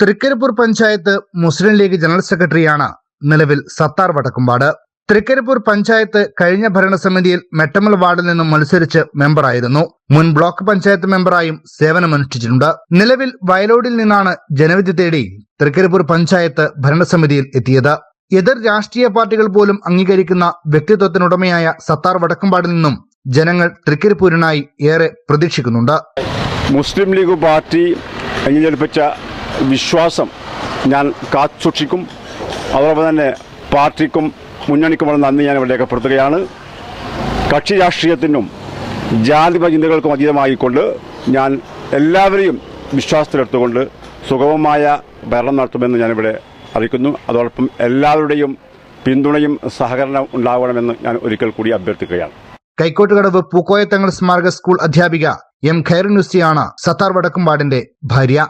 Trikaripur panchayat Muslim League general സെക്രട്ടറിയാണ് നിലവിൽ സത്താർ വടക്കുംപാട്. തൃക്കരിപ്പൂർ പഞ്ചായത്ത് കഴിഞ്ഞ ഭരണസമിതിയിൽ മെട്ടമൽ വാർഡിൽ നിന്നും മത്സരിച്ച് മെമ്പറായിരുന്നു. മുൻ ബ്ലോക്ക് പഞ്ചായത്ത് മെമ്പറായും സേവനമനുഷ്ഠിച്ചിട്ടുണ്ട്. നിലവിൽ വയലോഡിൽ നിന്നാണ് ജനവിധി തേടി തൃക്കരിപ്പൂർ പഞ്ചായത്ത് ഭരണസമിതിയിൽ എത്തിയത്. എതിർ രാഷ്ട്രീയ പാർട്ടികൾ പോലും അംഗീകരിക്കുന്ന വ്യക്തിത്വത്തിനുടമയായ സത്താർ വടക്കുംപാടിൽ നിന്നും ജനങ്ങൾ തൃക്കരിപ്പൂരിനായി ഏറെ പ്രതീക്ഷിക്കുന്നുണ്ട്. മുസ്ലിം ലീഗ് പാർട്ടി അംഗീകരിപ്പിച്ച വിശ്വാസം ഞാൻ കാത്തുസൂക്ഷിക്കും. അതോടൊപ്പം തന്നെ പാർട്ടിക്കും മുന്നണിക്കുമുള്ള നന്ദി ഞാൻ ഇവിടെ രേഖപ്പെടുത്തുകയാണ്. കക്ഷി രാഷ്ട്രീയത്തിനും ജാതിമത ചിന്തകൾക്കും അതീതമായിക്കൊണ്ട് ഞാൻ എല്ലാവരെയും വിശ്വാസത്തിലെടുത്തുകൊണ്ട് സുഗമമായ ഭരണം നടത്തുമെന്ന് ഞാനിവിടെ അറിയിക്കുന്നു. അതോടൊപ്പം എല്ലാവരുടെയും പിന്തുണയും സഹകരണം ഉണ്ടാവണമെന്ന് ഞാൻ ഒരിക്കൽ കൂടി അഭ്യർത്ഥിക്കുകയാണ്. കൈക്കോട്ടുകടവ് പൂക്കോയത്തങ്ങൾ സ്മാരക സ്കൂൾ അധ്യാപിക എം ഖൈറുനുസിയാണ് സത്താർ വടക്കുംപാടിന്റെ ഭാര്യ.